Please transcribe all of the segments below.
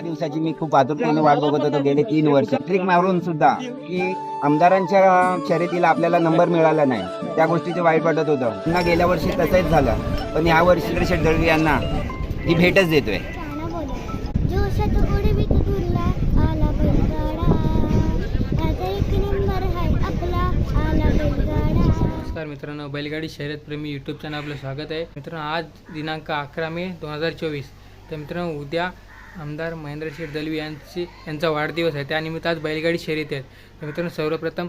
दहा दिवसाची मी खूप आतुरतेने वाट बघत होतो गेले तीन वर्ष. ट्रिक मारून सुद्धा की आमदारांच्या शर्यतीला आपल्याला नंबर मिळाला नाही. त्या गोष्टीचं वाईट वाटत होतं. पुन्हा गेल्या वर्षी तसंच झालं. पण या वर्षी शेठ दळवी यांना ही भेटच देतोय. नमस्कार मित्रांनो बैलगाडी शर्यतप्रेमी यूट्यूब चॅनल आपलं स्वागत आहे. मित्रांनो आज दिनांक अकरा मे दोन हजार चोवीस. तर मित्रांनो उद्या आमदार महेंद्रशेठ दलवी यांची यांचा वाढदिवस आहे. त्यानिमित्त आज बैलगाडी शर्यत आहेत. तर मित्रांनो सर्वप्रथम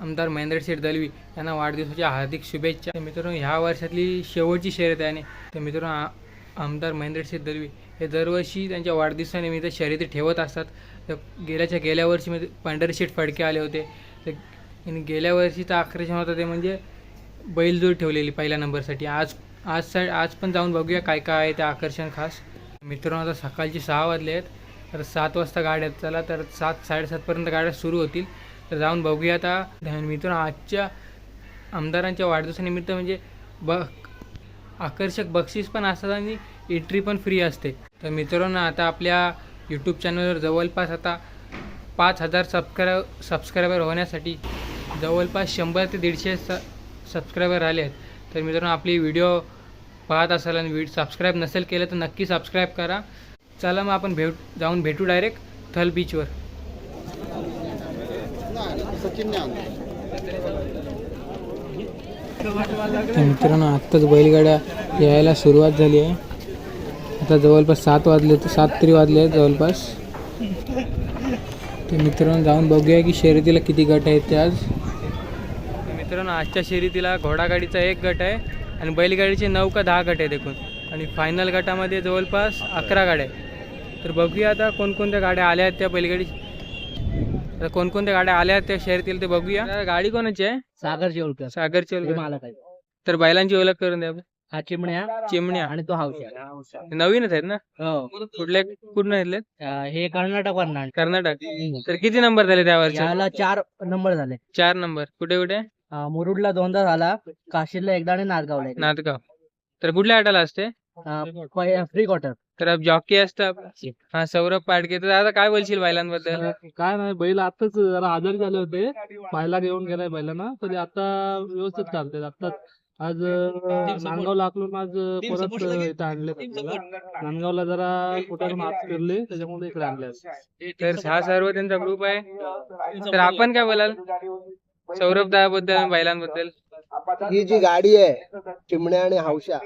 आमदार महेंद्रशेठ दलवी यांना वाढदिवसाच्या हार्दिक शुभेच्छा. मित्रांनो ह्या वर्षातली शेवटची शर्यत आहे आणि तर मित्रांनो आ- आमदार महेंद्रशेठ दलवी हे दरवर्षी त्यांच्या वाढदिवसानिमित्त शर्यती ठेवत असतात. तर गेल्याच्या गेल्या वर्षी म्हणजे पंढरी फडके आले होते. तर आणि गेल्या वर्षीचं आकर्षण होतं ते म्हणजे बैलजोड ठेवलेली पहिल्या नंबरसाठी. आज आज सा आज पण जाऊन बघूया काय काय आहे ते आकर्षण खास. मित्रांनो आता सकाळची सहा वाजले आहेत. तर सात वाजता गाड्या आहेत. चला तर सात साडेसातपर्यंत गाड्या सुरू होतील. तर जाऊन बघूया आता. मित्रांनो आजच्या आमदारांच्या वाढदिवसानिमित्त म्हणजे ब आकर्षक बक्षीस पण असतात आणि एंट्री पण फ्री असते. तर मित्रांनो आता आपल्या यूट्यूब चॅनलवर जवळपास आता पाच हजार सबस्क्राय सबस्क्रायबर होण्यासाठी जवळपास शंभर ते दीडशे स सबस्क्रायबर आले आहेत. तर मित्रांनो आपली व्हिडिओ पाहत असाल आणि व्हिड सबस्क्राईब नसेल केलं तर नक्की सबस्क्राईब करा. चला मग आपण भेट जाऊन भेटू डायरेक्ट थल बीचवर तर मित्रांनो आत्ताच बैलगाड्या यायला सुरुवात झाली आहे. आता जवळपास सात वाजले सात तरी वाजले आहेत जवळपास. तर मित्रांनो जाऊन बघूया की शर्यतीला किती गट आहेत ते आज. मित्रांनो आजच्या शर्यतीला घोडागाडीचा एक गट आहे. आणि बैलगाडीचे नऊ का दहा गट आहेत एकूण. आणि फायनल गटामध्ये जवळपास अकरा गाड्या आहेत. तर बघूया आता कोणकोणत्या गाड्या आल्या आहेत त्या बैलगाडी आता कोणकोणत्या गाड्या आल्या आहेत त्या शर्यतीला ते बघूया. गाडी कोणाची आहे? सागर सागरची ओळख. मालक आहे तर बैलांची ओळख करून द्या हा चिमण्या. चिमण्या. आणि तो हावशा नवीनच आहेत ना? हो. कुठल्या कुठून येतले अं, हे कर्नाटक वर्णा कर्नाटक. तर किती नंबर झाले त्या वर्षी याला चार नंबर झाले. चार नंबर. कुठे कुठे? मुरुडला दोनदा झाला. काशीला एकदा आणि नांदगावला एकदा. नांदगाव. तर कुठल्या आटाला असते? अं, फ्री क्वार्टर. तर जॉकी असतं हा सौरभ पाडके तर आता काय बोलशील बैलांबद्दल? काय नाही बैल आताच जरा आजारी झाले होते. पाहायला घेऊन गेलाय बैलांना. तरी आता व्यवस्थित चालते आता आज अं, नांदगावला आकलून आज अं, परत अं, इथं आणले नांदगावला जरा कुठं मार्क्स फिरले त्याच्यामुळे इकडे आणले आज. तर हा सर्व त्यांचा ग्रुप आहे. तर आपण काय बोलाल? सौरभबद्दल बैलांबद्दल? ही जी गाडी आहे चिमण्या आणि हौशा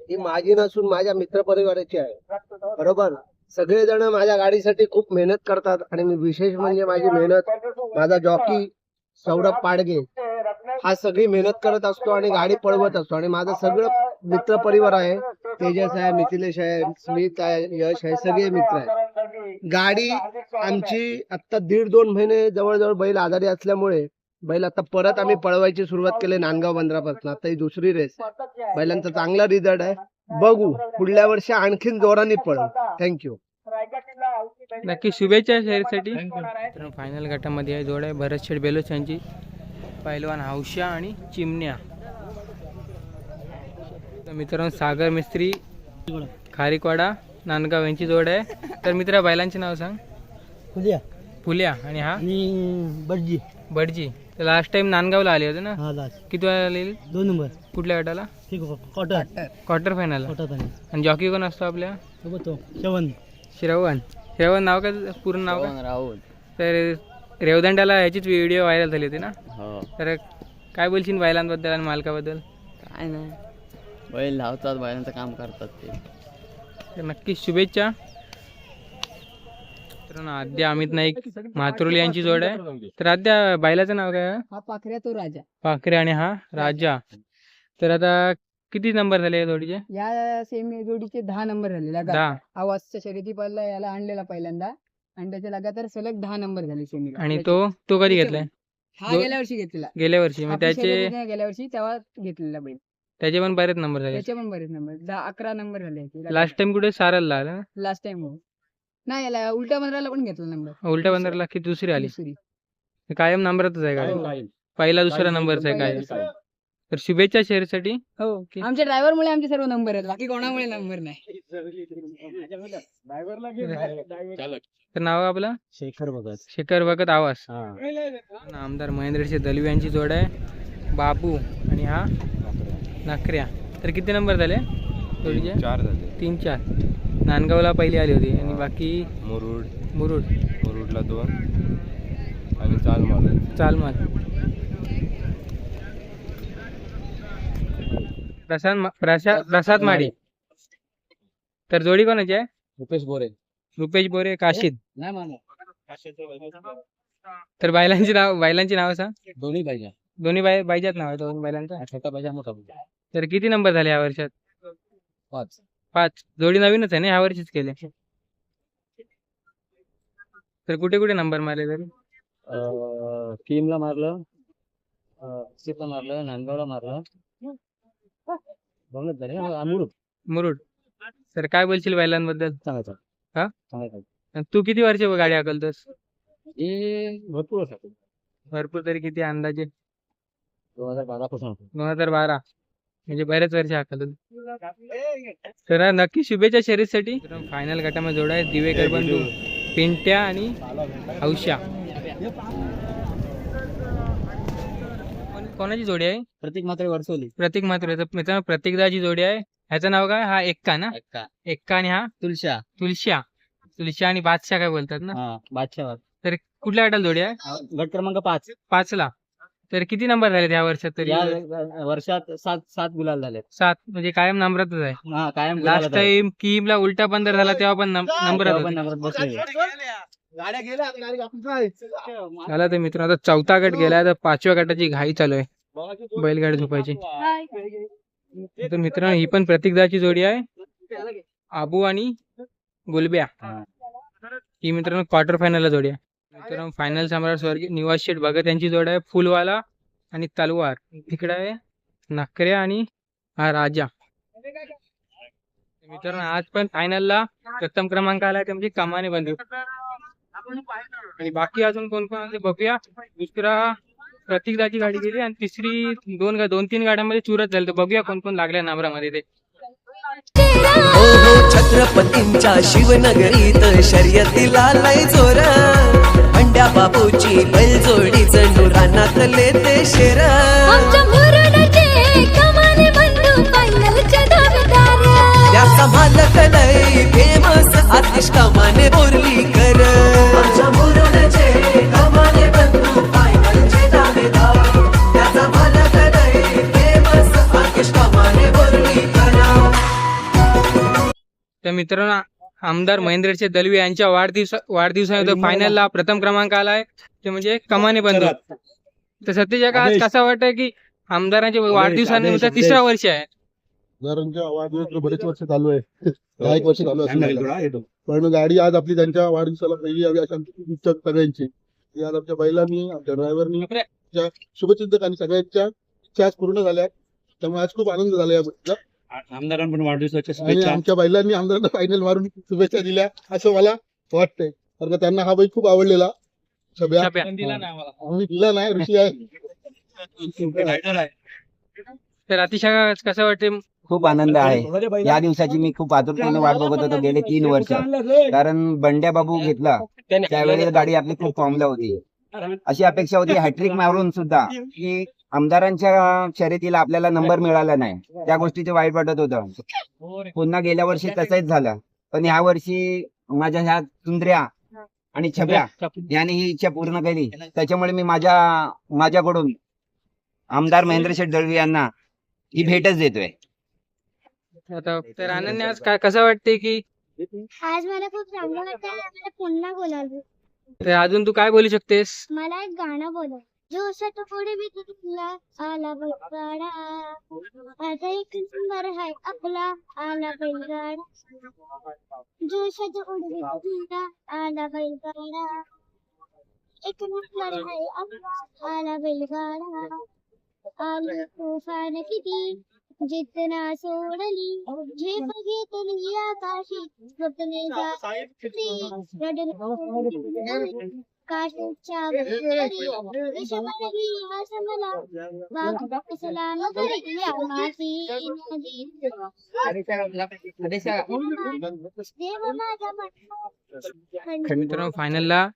ही माझी नसून माझ्या मित्र परिवाराची आहे. बरोबर? सगळेजण माझ्या गाडीसाठी खूप मेहनत करतात आणि मी विशेष म्हणजे माझी मेहनत माझा जॉकी सौरभ पाडगे हा सगळी मेहनत करत असतो आणि गाडी पळवत असतो. आणि माझं सगळं मित्र परिवार आहे तेजस आहे मिथिलेश आहे स्मित आहे यश आहे सगळे मित्र आहे गाडी आमची आता दीड दोन महिने जवळजवळ बैल आजारी असल्यामुळे बैल आता परत आम्ही पळवायची सुरुवात केली नांदगाव बंदरापासून. आता ही दुसरी रेस बैलांचा चांगला रिझल्ट आहे. बघू पुढल्या वर्षी आणखीन जोराने पळू. थँक्यू नक्की शुभेच्छा शहरीसाठी. तर फायनल गटामध्ये आहे जोड आहे. भरत शेठ बेलोच यांची पहिलवान हौशा आणि चिमण्या. तर मित्रांनो सागर मिस्त्री खारीकवाडा नांदगाव यांची जोड आहे. तर मित्रा बैलांचे नाव सांग. फुलिया. फुल्या. आणि हा? बडजी भटजी तर लास्ट टाइम नांदगावला आले होते ना? हा लास्ट किती वेळा आलेली? दोन नंबर. कुठल्या गटाला? ठीक क्वार्टर क्वार्टर फायनल क्वार्टर आणि जॉकी कोण असतो आपल्या? सोबत तो श्रवण. श्रवण. श्रवण नाव काय पूर्ण नाव काय? राहुल. तर रेवदंड्याला ह्याचीच व्हिडिओ व्हायरल झाली होती ना? हो. तर काय बोलशील बैलांबद्दल आणि मालकाबद्दल? काय नाही. बैल लावतात बैलांचं काम करतात ते. तर नक्कीच शुभेच्छा. मित्रांनो आद्या अमित नाईक मातृली यांची जोड आहे. तर आद्या बैलाचं नाव काय? आहे? हा पाखऱ्या तो राजा. पाखरे आणि हा राजा. तर आता किती नंबर झाले या जोडीचे? या सेमी जोडीचे दहा नंबर झाले. लगातार दहा. आवाजच्या शर्यती पहिला याला आणलेला पहिल्यांदा. आणि त्याचे लगातार सलग दहा नंबर झाले सेमी आणि तो तो कधी घेतलाय? हा जो- गेल्या वर्षी घेतलेला. गेल्या वर्षी. मग आपली त्याचे गेल्या वर्षी तेव्हा घेतलेला बैल. त्याचे पण बरेच नंबर झाले. त्याचे पण बरेच नंबर. दहा अकरा नंबर झाले लास्ट टाइम कुठे? सारलला आला ना? लास्ट टाइम हो. नाही याला उलट्या बंदराला पण घेतला नंबर उलट्या बंदरला की दुसरी आली? दुसरी. कायम नंबरच आहे गाडी. पहिला दुसरा नंबरचा आहे काय तर शुभेच्छा शर्यतीसाठी हो आमच्या ड्रायव्हर मुळे आमचे सर्व नंबर आहेत. बाकी कोणामुळे नंबर नाही. तर नाव आपलं? शेखर बघत शेखर भगत आवास आमदार महेंद्रसिंह दलवी यांची जोड आहे. बाबू आणि हा नाकऱ्या. तर किती नंबर झाले? जोडीचे? चार झाले. तीन चार. नांदगावला पहिली आली होती आणि बाकी मुरुड. मुरुड. मुरुडला दोन. आणि चाल माल चालमाल. प्रसाद मा- प्रसाद प्रसाद माडी. तर जोडी कोणाची आहे? रुपेश बोरे. रुपेश बोरे काशीद. नाही तर बैलांची नाव बैलांची नाव सांग. दोन्ही पाहिजे दोन्ही बाय बायच्यात नाव आहे दोन बैलांचं छोटा पाहिजे मोठा पाहिजे तर किती नंबर झाले या वर्षात? पाच. पाच. जोडी नवीनच आहे ना ह्या वर्षीच केले. तर कुठे कुठे नंबर मारले तरी? टीमला मारलं. सिपला मारलं नांदगावला मारलं. बघत अमृत मुरुड. तर काय बोलशील बैलांबद्दल? सांगायचं हा? सांगायचं तू किती वर्ष गाडी हाकलतोस? हे भरपूर भरपूर तरी किती अंदाजे? दोन हजार बारा पासून दोन हजार बारा. म्हणजे बरेच वर्ष हाकलत तर हा नक्की शुभेच्छा शर्यतीसाठी फायनल गटामध्ये जोडा आहे दिवेकर बंधू पिंट्या आणि हौशा कोण- कोणाची जोडी आहे? प्रतीक मात्र वर्षवली प्रतीक मात्र तर मित्रांनो प्रतीकदाची जोडी आहे. ह्याचं नाव काय? हा एक्का ना? एक्का. एक्का आणि हा? तुलशा. तुलशा. तुलशा आणि बादशाह काय बोलतात ना? हा बादशाह. तर कुठल्या गटाला जोडी आहे? गट क्रमांक पाच. पाचला. तर किती नंबर झाले या वर्षात तरी? या वर्षात सात सात गुलाल झाले सात म्हणजे कायम नंबरातच आहे. हा कायम लास्ट टाइम किमला उलटा बंदर झाला तेव्हा पण नंबर. झाला तर मित्र आता चौथा गट गेला तर पाचव्या गटाची घाई चालू आहे. बैलगाडी झोपायची. तर मित्रांनो ही पण प्रतीकदाची जोडी आहे. आबू आणि गुलब्या. ही. मित्रांनो क्वार्टर फायनलला जोडी आहे. मित्रांनो फायनल सम्राट स्वर्गीय निवास शेठ भगत यांची जोड आहे फुलवाला आणि तलवार. तिकडे आहे नाकऱ्या आणि हा राजा. मित्रांनो आज पण फायनलला प्रथम क्रमांक आला त्यांची म्हणजे कमाने बंधू. आणि बाकी अजून कोण कोण आले बघूया. दुसरा प्रतीकदाची गाडी गेली आणि तिसरी दोन दोन तीन गाड्यांमध्ये चुरत झालं. तर बघूया कोण कोण लागल्या नाबरामध्ये ते. हो, हो, छत्रपतींच्या शिवनगरीत शर्यतीला लय जोर. अंड्या बाबूची बैलजोडी जणू रानातले ते शेर. त्याचा मालक फेमस आतिश त्याचा मालक लय फेमस कमाने बोरली कर तर मित्रांनो आमदार महेंद्रचे दलवी यांच्या वाढदिवसा वाढदिवसामध्ये फायनलला प्रथम क्रमांक आलाय. ते म्हणजे कमाने बंधू. तर सध्याच्या काळात कसं वाटतं की आमदारांच्या वाढदिवसानिमित्त तिसरा वर्ष आहे? वाढदिवस बरेच वर्ष चालू आहे. दहा एक वर्ष चालू आहे पण गाडी आज आपली त्यांच्या वाढदिवसाला पहिली यावी अशी आमची इच्छा सगळ्यांची. ती आज आमच्या बैलांनी आमच्या ड्रायव्हरनी आमच्या शुभचिंतक आणि सगळ्यांच्या इच्छा आज पूर्ण झाल्या त्यामुळे आज खूप आनंद झाला या गोष्टीचा आमदारांना पण वाढदिवसाच्या आणि आमच्या बैलांनी आमदारांना फायनल मारून शुभेच्छा दिल्या. असं मला वाटतंय. कारण का त्यांना हा बैल खूप आवडलेला. छब्या छब्या. आम्ही दिला नाही ऋषी आहे. तर अतिशय कसं वाटते खूप आनंद आहे. या दिवसाची मी खूप आतुरतेने वाट बघत होतो. गेले तीन वर्ष. कारण बंड्या बाबू घेतला. त्यावेळेस गाडी आपली खूप फॉर्मला होती. अशी अपेक्षा होती. हॅट्रिक मारून सुद्धा. की आमदारांच्या शर्यतीला आपल्याला नंबर मिळाला नाही. त्या गोष्टीचे वाईट वाटत होतं. पुन्हा गेल्या वर्षी तसंच झालं. पण ह्या वर्षी माझ्या ह्या सुंदर्या आणि छब्या याने ही इच्छा पूर्ण केली. त्याच्यामुळे मी माझ्या माझ्याकडून आमदार महेंद्र शेठ दळवी यांना ही भेटच देतोय. आता तर अनन्या आज काय कसं वाटते की? आज मला खूप चांगलं वाटतं पुन्हा बोलावलं. तर अजून तू काय बोलू शकतेस? मला एक गाणं बोलव. जोशात पुढे मी तुला आला बैलगाडा आता एक नंबर आहे आपला आला बैलगाडा जोशात पुढे मी तुला आला बैलगाडा एक नंबर आहे आपला आला बैलगाडा आली तुफान किती जितना सोडली झेप घेतली आकाशी स्वप्ने जाती रडली काशीच्या मित्रांनो फायनलला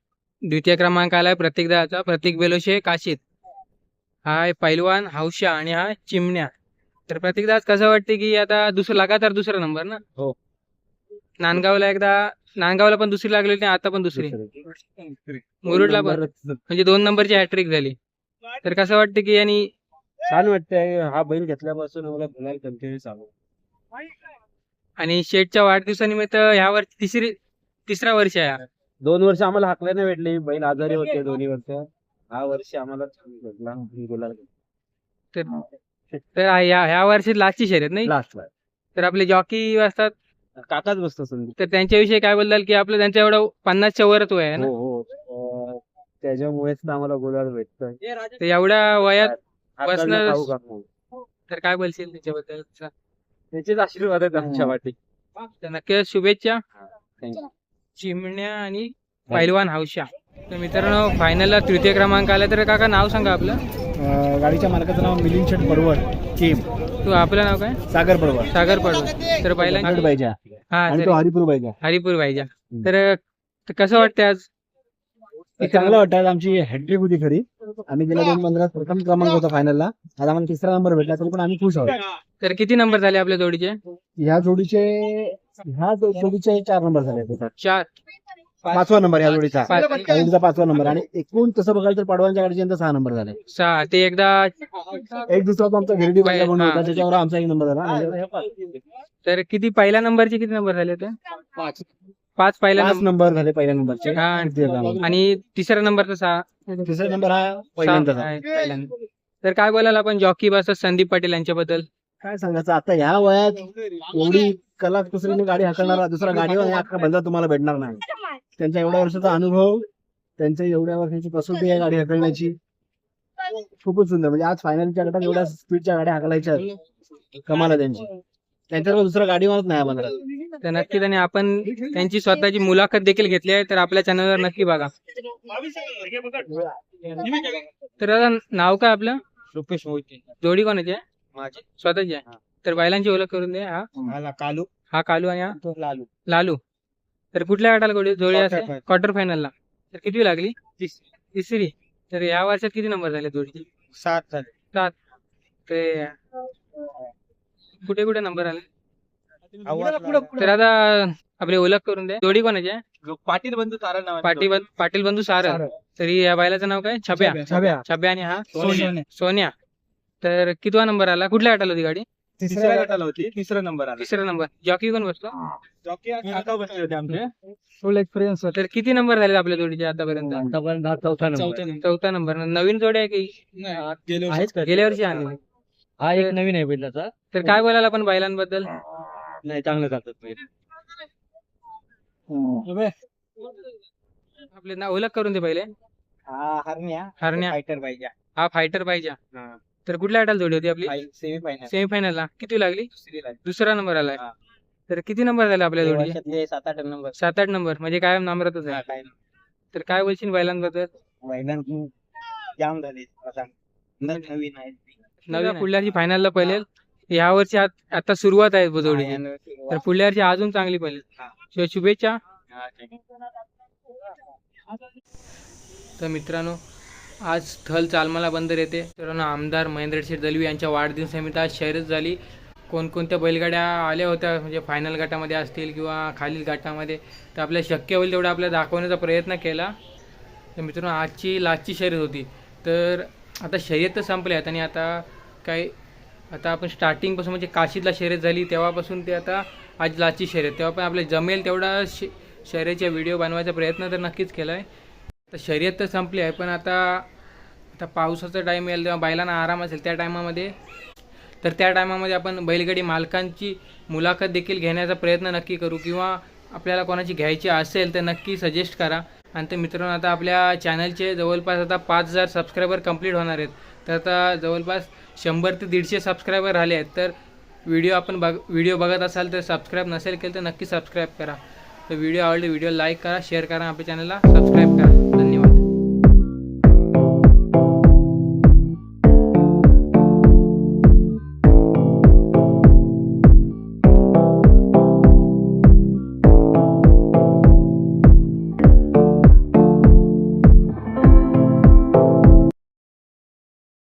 द्वितीय क्रमांक आलाय प्रतीक दाचा प्रतीक बेलोशे काशीत हा आहे पैलवान हौशा आणि हा चिमण्या. तर प्रतीक दास कसं वाटते की आता दुसरं लगातार दुसरा नंबर ना? हो. नांदगावला एकदा नांदगावला पण दुसरी लागलेली नाही आता पण दुसरी. मुरुडला पण. म्हणजे दोन नंबरची हॅट्रिक झाली. तर कसं वाटतं की यांनी छान वाटतंय. हा बैल घेतल्यापासून मला गुलाल कंटिन्यू चालू. आणि शेठच्या वाढदिवसानिमित्त ह्या वर्षी तिसरी तिसरा वर्ष आहे हा. दोन वर्ष आम्हाला हाकल्या नाही भेटली बैल आजारी होते दोन्ही वर्ष. हा वर्ष आम्हाला छान भेटला. गुलाल तर तर ह्या ह्या वर्षी लास्टची शर्यत नाही? लास्ट तर आपले जॉकी असतात काकाच बसतो संदीप तर त्यांच्याविषयी काय बोलताल की आपलं त्यांच्या एवढं पन्नासच्या वरच वय आहे ना? हो हो. अं, त्याच्यामुळेच तर आम्हाला गुलाल भेटतोय. तर एवढ्या वयात हाताला बसणं- खाऊ का मग? तर काय बोलशील त्याच्याबद्दल? त्याचेच आशीर्वाद आहेत आमच्या वाटी तर नक्की शुभेच्छा. Thank you. चिमण्या आणि पैलवान हौशा तर मित्रांनो फायनलला तृतीय क्रमांक आला तर काका नाव सांगा आपलं. गाडीच्या मालकाचं नाव मिलिंद शेठ पडवळ केम. तू आपलं नाव काय? सागर पडवळ सागर पडू तर पहिला पाहिजे हा आणि सर. तो हरिपूर पाहिजे हरिपूर पाहिजे तर तर कसं वाटतंय आज? चांगलं वाटतं आमची हॅट्रिक होती खरी. आम्ही गेल्या दोन पंधरा प्रथम क्रमांक होता फायनलला आज आम्हाला तिसरा नंबर भेटला तरी पण आम्ही खुश आहोत. तर किती नंबर झाले आपल्या जोडीचे? ह्या जोडीचे ह्या जो- जोडीचे चार नंबर झाले. चार. पाचवा नंबर या जोडीचा. पाच. पाचवा नंबर. आणि एकूण तसं बघायला तर पाडवांच्या गाडीचे यंदा सहा नंबर झाले. सहा. ते एकदा एक दुसरा तो आमचा गिरडी बैला म्हणून हा. होता त्याच्यावर आमचा एक नंबर झाला. आणि तर किती पहिल्या नंबरचे किती नंबर झाले ते पाच. पाच पहिल्या पाच नंबर नंबर झाले पहिल्या नंबरचे. हा. आणि तिसऱ्या नंबरचा सहा. तिसरा नंबर हा पहिल्यांदाच सहा पहिल्यांदा. तर काय बोलाल आपण? जॉकी बसतात संदीप पाटील यांच्याबद्दल. काय सांगायचं? आता ह्या वयात एवढी कला दुसरीने गाडी हाकलणारा दुसरा गाडीवर अख्खा बंदा तुम्हाला भेटणार नाही. त्यांचा एवढ्या वर्षाचा अनुभव त्यांच्या एवढ्या वर्षाची कसोटी आहे गाडी हाकलण्याची. खूपच सुंदर. म्हणजे आज फायनलच्या गटात एवढ्या स्पीडच्या गाड्या हाकलायच्या कमाल आहे त्यांची. त्यांच्यावर दुसरा गाडीवरच नाही आम्हाला. तर नक्कीच आणि आपण त्यांची स्वतःची मुलाखत देखील घेतली आहे तर आपल्या चॅनलवर नक्की बघा. तर नाव काय आपलं? रुपेश मोहिते. जोडी कोणाची आहे? माझे. स्वतःची आहे. तर बैलांची ओळख करून दे हा. कालू. हा कालू आणि हा? तो लालू. लालू. तर कुठल्या गटाला जोडी जोडी Quarter असेल? final. क्वार्टर फायनलला तर किती लागली? तिसरी. तर या वर्षात किती नंबर झाले जोडीचे? सात झाले. ते कुठे कुठे नंबर आले? आवाज तर आता आपली ओळख करून दे जोडी कोणाची आहे? पाटील बंधू तारा नाव पाटील बं- पाटील बंधू सार. तरी या बैलाचं नाव काय? छब्या. छब्या. छब्या. आणि हा? सोन्या. तर कितवा नंबर आला? कुठल्या गटाला होती गाडी? तिसऱ्या गटाला होती. तिसरा नंबर आला. तिसरा नंबर. जॉकी कोण बसलो? जॉकी काका बसले होते आमचे. फुल एक्सपिरियन्स तर किती नंबर झाले आपल्या जोडीचे आतापर्यंत? आतापर्यंत हा चौथा नंबर. चौथा नंबर. नवीन जोडी आहे की? आहेच का? गेल्या वर्षी आणली हा एक नवीन आहे बैलाचा तर. काय बोलायला आपण बैलांबद्दल? नाही चांगलं जातात बैल आपले नाव ओळख करून दे पहिले. हा हरण्या. हरण्या. फायटर पाहिजे. हा फायटर पाहिजे. हा. तर कुठल्या गटाला जोडी होती आपली? सेमी फायनल सेमीफायनलला किती लागली? दुसरा नंबर आलाय. हा. तर किती नंबर झाले आपल्या वर्षातले सात आठ नंबर सात आठ नंबर म्हणजे कायम नंबरातच आहे. काय तर काय बोलशील बैलांबद्दल? मैदान जाम झाले. आता नवीन आहेत नवीन पुढल्या वर्षी फायनलला पहिले या वर्षी आत- आता सुरुवात आहे जोडी तर पुढल्या वर्षी अजून चांगली पहिले शु- शुभेच्छा. तर मित्रांनो आज स्थल चालमाला बंदर येते. मित्रांनो आमदार महेंद्रशेठ दलवी यांच्या वाढदिवसानिमित्त आज शर्यत झाली. कोणकोणत्या बैलगाड्या आल्या होत्या म्हणजे फायनल गटामध्ये असतील किंवा खालील गटामध्ये तर आपल्या शक्य होईल तेवढं आपल्याला दाखवण्याचा प्रयत्न केला. तर मित्रांनो आजची लास्टची शर्यत होती. तर आता शर्यत तर संपल्या आहेत आणि आता काय आता आपण स्टार्टिंगपासून म्हणजे काशीतला शर्यत झाली तेव्हापासून ते आता आज लास्टची शर्यत. तेव्हा पण आपल्याला जमेल तेवढा श शर्यतच्या व्हिडिओ बनवायचा प्रयत्न तर नक्कीच केला आहे तर शर्यत तर संपली आहे पण आता आता पावसाचा टाईम येईल तेव्हा बैलांना आराम असेल त्या टायमामध्ये तर त्या टायमामध्ये आपण बैलगाडी मालकांची मुलाखत देखील घेण्याचा प्रयत्न नक्की करू किंवा आपल्याला कोणाची घ्यायची असेल तर नक्की सजेस्ट करा. आणि ते मित्रांनो आता आपल्या चॅनलचे जवळपास आता पाच हजार सबस्क्रायबर कंप्लीट होणार आहेत. तर आता जवळपास शंभर ते दीडशे सबस्क्रायबर राहिले आहेत. तर व्हिडिओ आपण बघ व्हिडिओ बघत असाल तर सबस्क्राईब नसेल केलं तर नक्की सबस्क्राईब करा. तर व्हिडिओ आवडले व्हिडिओ लाईक करा शेअर करा आपल्या चॅनलला सबस्क्राईब करा.